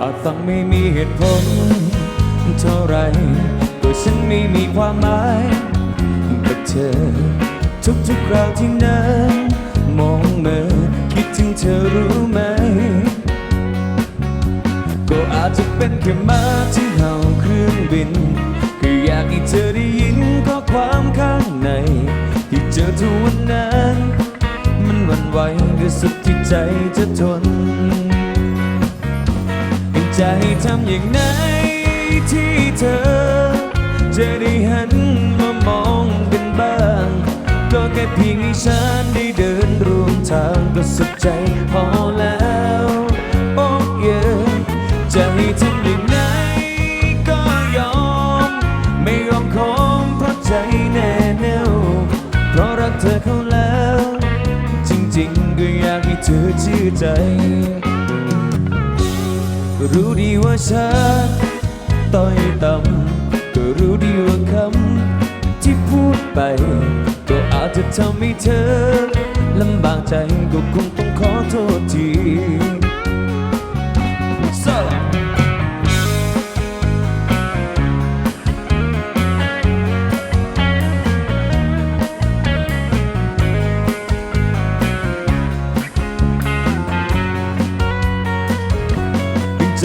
อาจฟังไม่มีเหตุผลเท่าไรก็ฉันไม่มีความหมายกับเธอ ทุกๆคราวที่นั้นมองเมื่อคิดถึงเธอรู้ไหม ก็อาจจะเป็นแค่มาที่เห่าเครื่องบินก็อยากให้เธอได้ยินข้อความข้างใน ที่เจอทุกวันนั้น มันวั่นไหวก็สุดที่ใจจะทน จะให้ทำอย่างไหนที่เธอ จะได้หันมามองกันบ้าง ก็แค่เพียงให้ฉันได้เดินร่วมทางก็สุขใจพอแล้วโอ้เยจะให้ทำอย่างไหนก็ยอม ไม่ยอมคอมเพราะใจแน่แน่วเพราะรักเธอเขาแล้ว จริงๆก็อยากให้เธอเชื่อใจ รู้ดีว่าฉันต้อยต่ำก็รู้ดีว่าคำที่พูดไป ก็อาจจะทำให้เธอลำบากใจก็คงต้องขอโทษที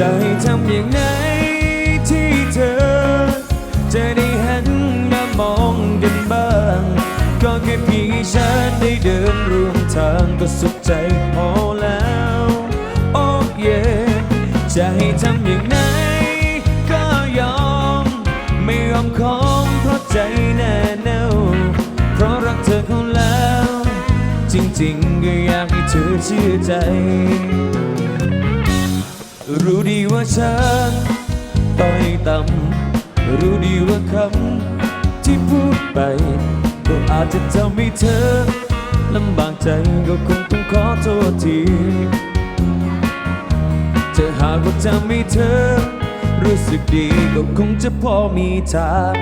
จะให้ทำอย่างไหนที่เธอ จะได้หันมามองกันบ้าง ก็แค่เพียงให้ฉันได้เดินร่วมทางก็สุขใจพอแล้วโอ้เย่จะให้ทำอย่างไหนก็ยอม ไม่ยอมคอมเพราะใจแน่แน่วเพราะรักเธอเขาแล้ว จริงๆก็อยากให้เธอเชื่อใจ รู้ดีว่าฉันต้อยต่ำรู้ดีว่าคำที่พูดไป ก็อาจจะทำให้เธอลำบากใจก็คงต้องขอโทษทีจะหากว่าทำให้เธอ รู้สึกดีก็คงจะพอมีทาง